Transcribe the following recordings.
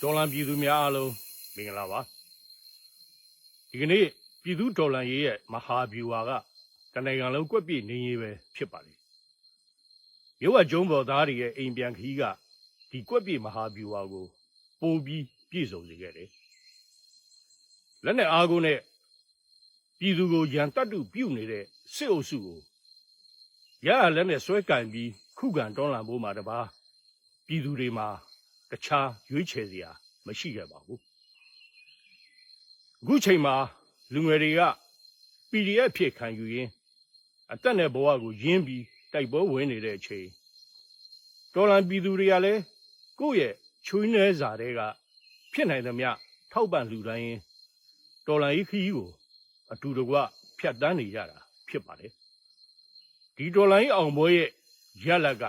ဒေါ်လာပြည်သူများအားလုံးမင်္ဂလာပါဒီကနေ့ပြည်သူဒေါ်လာရေးရဲ့မဟာဗျူဟာကတနိုင်ငံလုံးကွက်ပြည့်နေရေးပဲဖြစ်ပါလေရုပ်ဝကျုံးပေါ်သားတွေရဲ့အိမ်ပြန်ခီးကဒီကွက်ပြည့်မဟာဗျူဟာကိုပိုပြီးပြည့်စုံစေခဲ့တယ်လက်နဲ့အားကိုနဲ့ပြည်သူကိုရန်တတ်တုပြုတ်နေတဲ့စစ်အုပ်စုကို ရရလက်နဲ့ဆွဲကင်ပြီးခုခံတွန်းလှန်ဖို့မှာတပါပြည်သူတွေမှာတခြားရွေးချယ်စရာမရှိခဲ့ပါဘူးအခုချိန်မှာလူငယ်တွေက PDF ဖြစ်ခံယူရင်းအသက်နဲ့ဘဝကိုရင်းပြီးတိုက်ပွဲဝင်နေတဲ့အချိန်တော်လန်ပြည်သူတွေကလည်းကိုယ့်ရဲ့ချွေးနှဲစာတွေကဖြစ်နိုင်သမျှထောက်ပံ့လူတိုင်းရင်တော်လန်ဤခီးကိုအတူတကွဖြတ်တန်းနေကြတာဖြစ်ပါတယ် ဒီတော်လန်ဤအောင်ပွဲရဲ့ရလဒ်က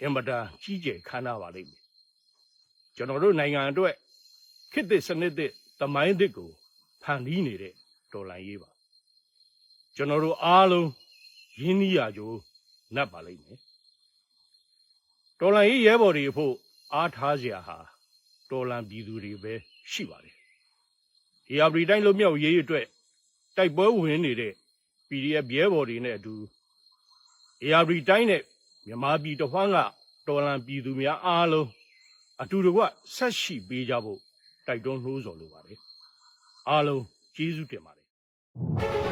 အင်မတန်ကြီးကျယ်ခမ်းနားပါလိမ့်မယ်ကျွန်တော်တို့နိုင်ငံအတွက်ခေတ်သစ်စနစ်သစ်သမိုင်းသစ်ကိုဖန်တီးနေတဲ့ဒေါ်လာရေးပါကျွန်တော်တို့အားလုံးရင်းနှီးရကြိုးနတ်ပါလိမ့်မယ်ဒေါ်လာရေးရဲဘော်တွေအဖို့အားထားစရာဟာဒေါ်လာပြည်သူတွေပဲရှိပါတယ်ဒီအပရီတိုင်းလုံးမြောက်ရေးအတွက်တိုက်ပွဲဝင်နေတဲ့ PDF ရဲဘော်တွေနဲ့အတူ ARD တိုင်းနဲ့မြန်မာပြည်တစ်ဝန်းကတော်လန်ပြည်သူများအားလုံးအတူတကွဆက်ရှိပေးကြဖို့တိုက်တွန်းနှိုးဆော်လိုပါတယ်အားလုံးကျေးဇူးတင်ပါတယ်